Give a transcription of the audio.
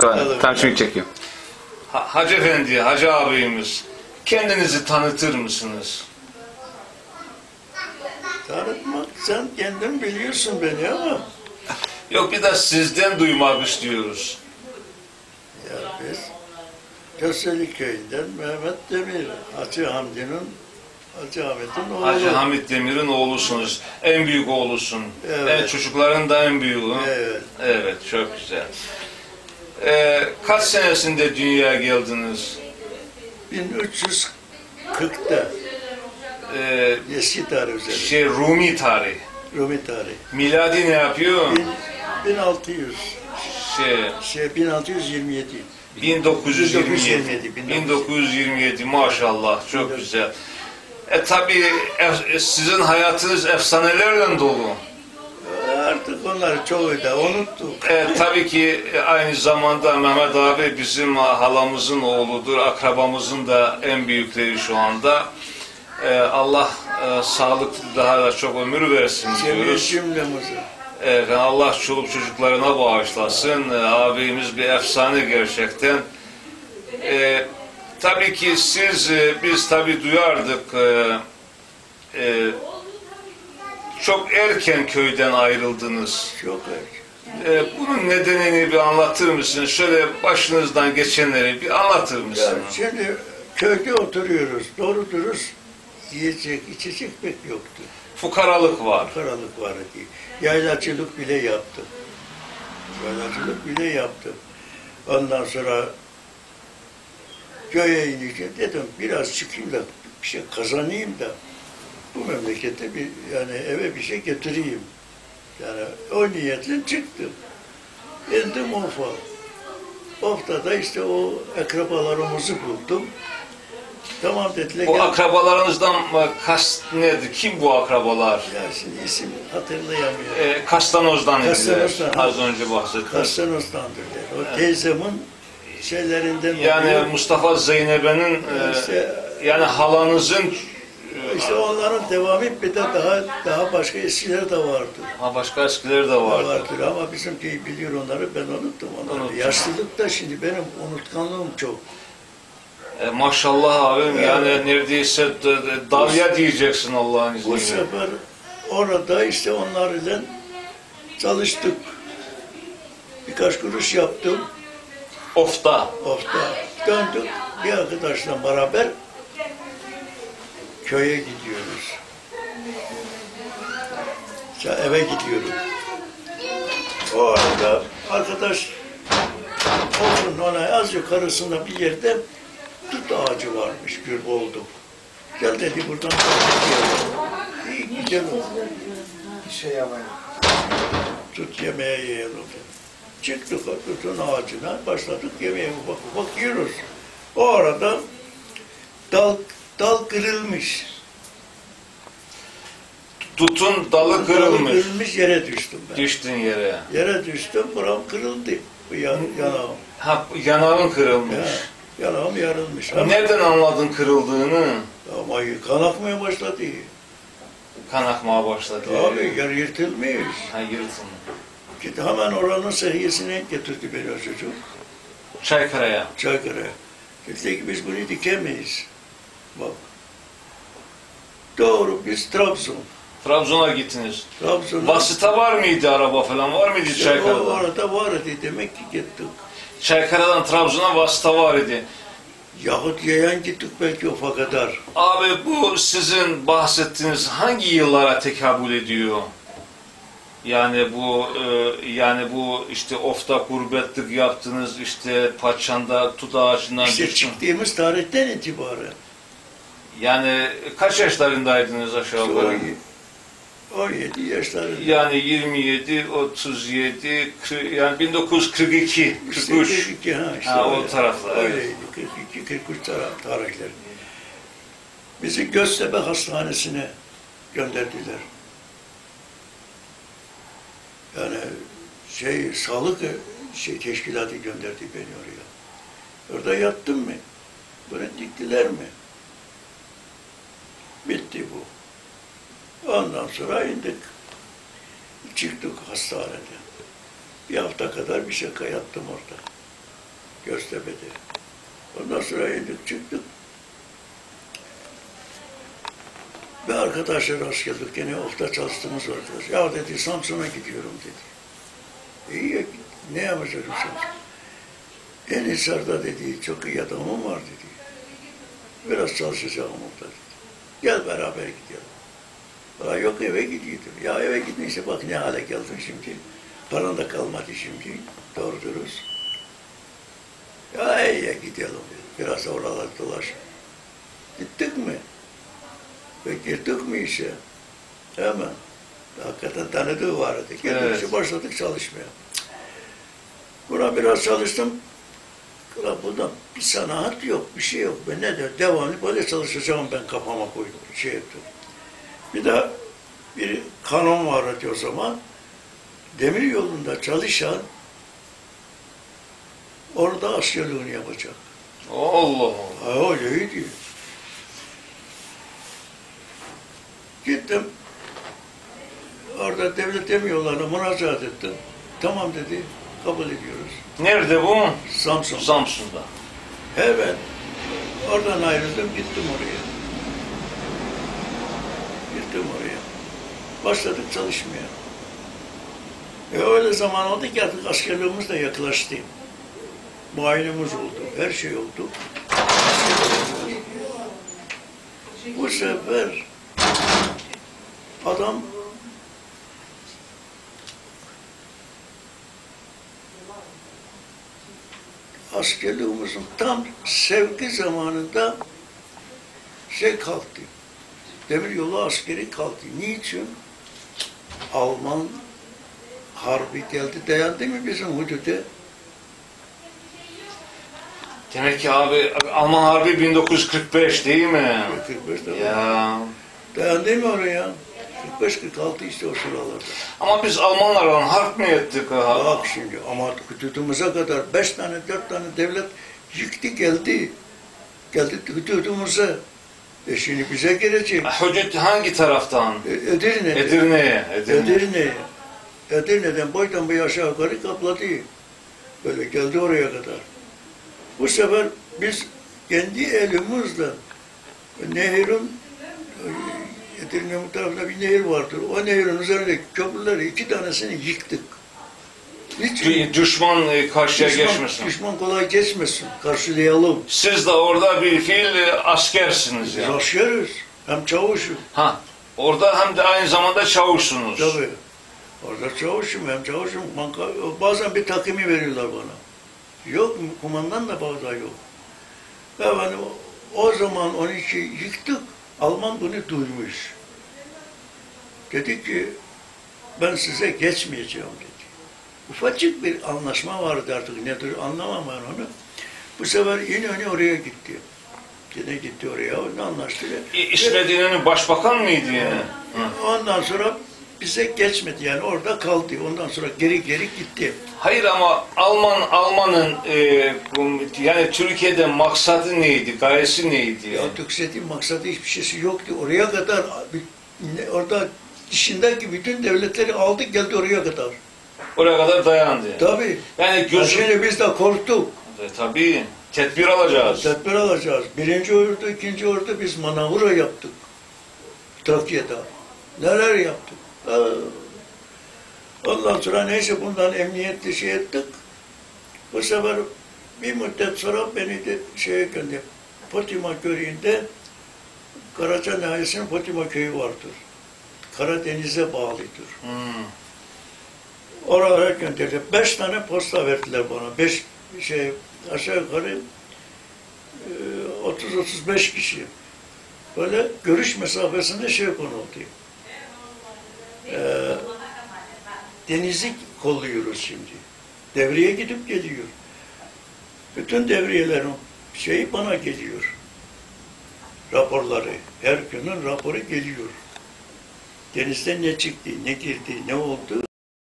Tamam, tamam şimdi çekiyorum. Ha- Hacı Efendi, Hacı ağabeyimiz kendinizi tanıtır mısınız? Tanıtmak sen kendin biliyorsun beni ama Yok bir de sizden duymak istiyoruz. ya biz Köseli köyünden Mehmet Demir, Hacı Hamdi'nin Hacı Ahmet'in oğlu. Hacı Hamit Demir'in oğlusunuz. En büyük oğlusun. Evet. En çocukların da en büyüğü. Evet. Evet, çok güzel. Ee, kaç senesinde dünyaya geldiniz? 1340'ta Ee, eski tarih üzerinde. şey Rumi tarih. Rumi tarih. Miladi ne yapıyor? Bin- 1600 Şey şey 1627. 1927. 1927, 1927 maşallah çok güzel. E tabi sizin hayatınız efsanelerle dolu. Artık onları çoğu da unuttuk. E, tabii ki e, aynı zamanda Mehmet abi bizim halamızın oğludur, akrabamızın da en büyükleri şu anda. E, Allah e, sağlık daha da çok ömür versin diyoruz. cümlemizi. Allah çoluk çocuklarına bağışlasın. E, abimiz bir efsane gerçekten. E, tabii ki siz, e, biz tabii duyardık. E, e, çok erken köyden ayrıldınız. Çok erken. Ee, bunun nedenini bir anlatır mısınız? Şöyle başınızdan geçenleri bir anlatır Ya mısınız? şimdi köyde oturuyoruz. Doğru dürüst yiyecek, içecek pek yoktu. Fukaralık var. Karalık vardı. Yaylacılık bile yaptım. Yaylacılık bile yaptım. Ondan sonra köye inince dedim biraz çıkayım da bir şey kazanayım da bu memlekete bir yani eve bir şey getireyim. Yani o niyetle çıktım. İndim Of'a. Of'ta da işte o akrabalarımızı buldum. Tamam dediler. Bu gel- akrabalarınızdan e, kast nedir? Kim bu akrabalar? Ya şimdi isim hatırlayamıyorum. Ee, Kastanoz'dan dediler. Kastanos'tan. Az önce bahsettim. Kastanos'tandır dedi. O teyzemin şeylerinden Yani oluyor. Mustafa Zeynebe'nin e, işte, yani halanızın işte onların devamı bir de daha daha başka eskileri de vardı. ha başka eskileri de vardı. Vardır ama bizim köy biliyor onları ben unuttum onları. Unuttum. Yaşlılıkta şimdi benim unutkanlığım çok. E, maşallah abim Evet. yani neredeyse d- d- dalya diyeceksin Allah'ın Bu izniyle. sefer orada işte onlarla çalıştık. Birkaç kuruş yaptım. Ofta. Ofta döndük bir arkadaşla beraber köye gidiyoruz. Ya eve gidiyorum. O arada arkadaş Of'un ona az yukarısında bir yerde tut ağacı varmış bir oldu. Gel dedi buradan tut. İyi güzel oldu. şey yapayım. Tut yemeğe yiyelim dedi. Çıktık o tutun ağacına, başladık yemeğe ufak yiyoruz. O arada dal, dal kırılmış. Tutun dalı Dalı kırılmış. kırılmış yere düştüm ben. Düştün yere. Yere düştüm, buram kırıldı. Bu yan, yanağım. Ha, yanağın kırılmış. Ya, yanağım yarılmış. Ama, Nereden anladın kırıldığını? ama kan akmaya başladı. Kan akmaya başladı. Abi yer yırtılmış. Ha yırtın. Gitti hemen oranın sehiyesine getirdi beni o çocuk. Çaykara'ya. Çaykıra'ya. Dedi ki biz bunu dikemeyiz. Bak. Doğru biz Trabzon. Trabzon'a gittiniz. Trabzon'a Vasıta var mıydı araba falan var mıydı İşte o Çaykara'dan? orada vardı demek ki gittik. Çaykara'dan Trabzon'a vasıta var idi. Yahut yayan gittik belki ofa kadar. Abi bu sizin bahsettiğiniz hangi yıllara tekabül ediyor? Yani bu e, yani bu işte ofta gurbetlik yaptınız işte paçanda tut ağacından İşte düştün. çıktığımız tarihten itibaren. Yani kaç yaşlarındaydınız aşağı yukarı? 17 yaşlarında. Yani 27, 37, kırk- yani 1942, 43. 42 ha işte. Ha, o taraflar. Öyleydi. 42 43 taraf, tarihler. Bizi Göztepe Hastanesi'ne gönderdiler. Yani şey sağlık şey teşkilatı gönderdi beni oraya. Orada yattım mı? Böyle diktiler mi? Bitti bu. Ondan sonra indik. Çıktık hastaneden. Bir hafta kadar bir şaka yattım orada. Göztepe'de. Ondan sonra indik çıktık. Bir arkadaşla rast geldik. Gene ofta çalıştığımız arkadaş. Ya dedi Samsun'a gidiyorum dedi. İyi ya, ne yapacağım Samsun? En Hisar'da dedi çok iyi adamım var dedi. Biraz çalışacağım orada dedi. Gel beraber gidelim. Valla yok eve gidiyordum. Ya eve gitmeyse bak ne hale geldin şimdi. Paran da kalmadı şimdi. Doğru dürüst. Ya iyi ya gidelim. Biraz oralar dolaşalım. Gittik mi? Ve girdik mi işe? Hemen. Hakikaten tanıdığı vardı. Geldik Evet. başladık çalışmaya. Buna biraz çalıştım. Ulan burada bir sanat yok, bir şey yok. Ben ne de devamlı böyle çalışacağım ben kafama koydum, şey yaptım. Bir de bir kanun vardı o zaman. Demir yolunda çalışan orada askerliğini yapacak. Allah Allah. Ha öyleydi. Gittim. Orada devlet demiyorlarına müracaat ettim. Tamam dedi. Kabul ediyoruz. Nerede bu? Samsun. Samsun'da. Evet. Oradan ayrıldım, gittim oraya. Gittim oraya. Başladık çalışmaya. E öyle zaman oldu ki artık askerliğimiz de yaklaştı. Muayenemiz oldu, her şey oldu. Bu sefer adam askerliğimizin tam sevki zamanında şey kalktı. Demiryolu askeri kalktı. Niçin? Alman harbi geldi dayandı mı bizim hudude? Demek ki abi Alman Harbi 1945 değil mi? 45'te Ya. dayandı mı oraya? 45-46 işte o sıralarda. Ama biz Almanlarla harp mı ettik ha? Bak şimdi ama hududumuza kadar beş tane dört tane devlet yıktı geldi. Geldi hududumuza. E şimdi bize gelecek. Hüdüt hangi taraftan? E, Edirne. Edirne'ye. Edirne. Edirne. Edirne'den boydan boya aşağı yukarı kapladı. Böyle geldi oraya kadar. Bu sefer biz kendi elimizle nehirin Edirne tarafında bir nehir vardır. O nehirin üzerindeki köprüleri iki tanesini yıktık. Dü- Düşman e, karşıya Düşman, geçmesin. düşman kolay geçmesin. Karşılayalım. Siz de orada bir fiil e, askersiniz Biz ya. askeriz. Hem çavuşum. Ha. Orada hem de aynı zamanda çavuşsunuz. Tabii. Orada çavuşum hem çavuşum. Banka- Bazen bir takımı veriyorlar bana. Yok mu? Kumandan da bazen yok. Efendim, o zaman 12 yıktık. Alman bunu duymuş. Dedi ki ben size geçmeyeceğim dedi. Ufacık bir anlaşma vardı artık nedir anlamam ben onu. Bu sefer İnönü oraya gitti. Yine gitti oraya, onunla anlaştı. İsmet İnönü başbakan mıydı yani? Hı. Ondan sonra bize geçmedi yani orada kaldı. Ondan sonra geri geri gitti. Hayır ama Alman Alman'ın e, yani Türkiye'de maksadı neydi, gayesi neydi? Ya Yani? Tükset'in maksadı hiçbir şeysi yoktu. Oraya kadar orada dışındaki bütün devletleri aldı geldi oraya kadar. Oraya kadar dayandı. Tabii. Yani Ya gözüm... Şimdi biz de korktuk. E, tabii. Tedbir alacağız. Tedbir alacağız. Birinci ordu, ikinci ordu biz manavra yaptık. Trakya'da. Neler yaptık. Ha. Ondan sonra neyse bundan emniyetli şey ettik. Bu sefer bir müddet sonra beni de şeye gönderdi. Potima köyünde Karaca Nihayesi'nin Potima köyü vardır. Karadeniz'e bağlıdır. Hmm. Oralara gönderdi. Beş tane posta verdiler bana. Beş şey aşağı yukarı e, 30-35 kişi. Böyle görüş mesafesinde şey konuldu. E, denizi kolluyoruz şimdi. Devreye gidip geliyor. Bütün devriyelerin şeyi bana geliyor. Raporları. Her günün raporu geliyor. Denizde ne çıktı, ne girdi, ne oldu